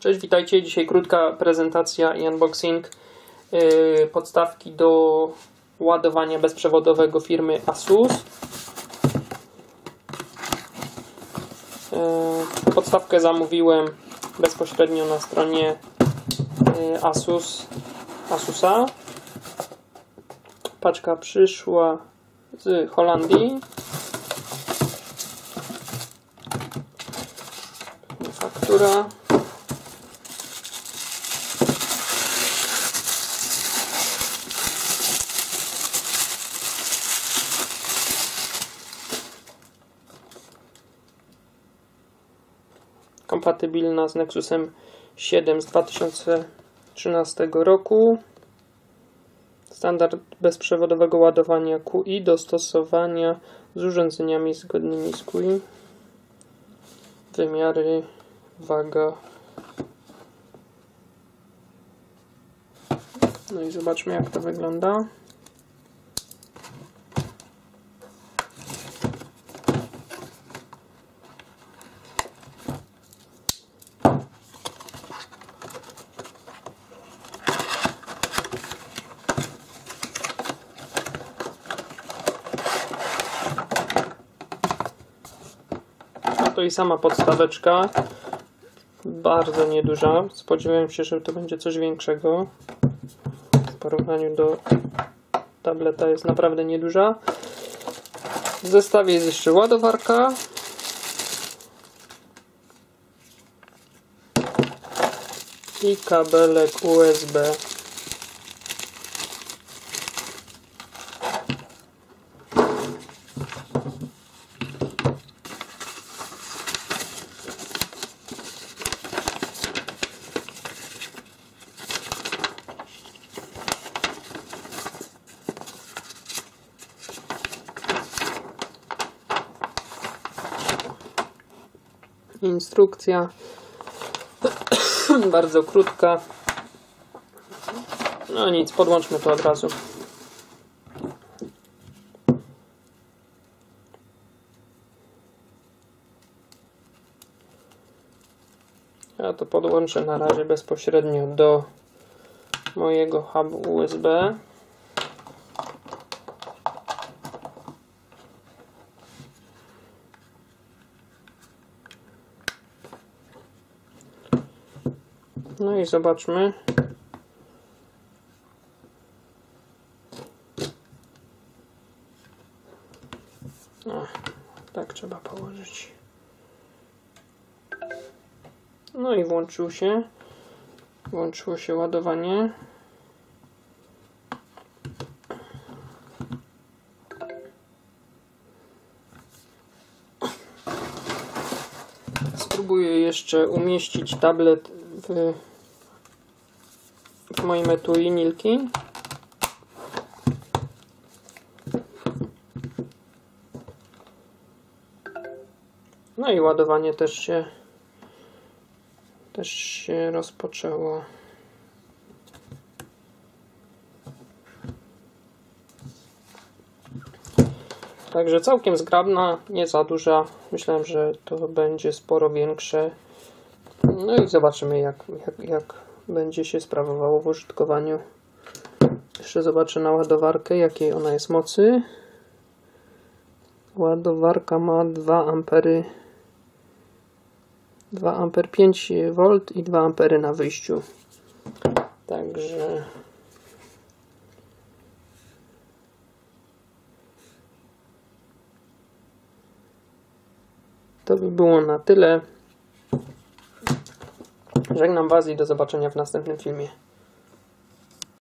Cześć, witajcie. Dzisiaj krótka prezentacja i unboxing yy, podstawki do ładowania bezprzewodowego firmy Asus. Yy, podstawkę zamówiłem bezpośrednio na stronie yy, Asus, Asusa. Paczka przyszła z Holandii. Faktura. Kompatybilna z Nexusem 7 z 2013 roku. Standard bezprzewodowego ładowania QI do stosowania z urządzeniami zgodnymi z QI. Wymiary, waga. No i zobaczmy jak to wygląda. To i sama podstaweczka. Bardzo nieduża. Spodziewałem się, że to będzie coś większego. W porównaniu do tableta jest naprawdę nieduża. W zestawie jest jeszcze ładowarka. I kabelek USB instrukcja. Bardzo krótka. No nic, podłączmy to od razu. Ja to podłączę na razie bezpośrednio do mojego hubu USB No i zobaczmy. Tak trzeba położyć. No i włączył się. Włączyło się ładowanie. Spróbuję jeszcze umieścić tablet w moim etui Nilki. No i ładowanie też się też się rozpoczęło. Także całkiem zgrabna, nie za duża. Myślałem, że to będzie sporo większe. No i zobaczymy jak, jak, jak będzie się sprawowało w użytkowaniu. Jeszcze zobaczę na ładowarkę, jakiej ona jest mocy. Ładowarka ma 2 ampery 2 amper 5 V i 2 ampery na wyjściu. Także to by było na tyle. Żegnam Was i do zobaczenia w następnym filmie.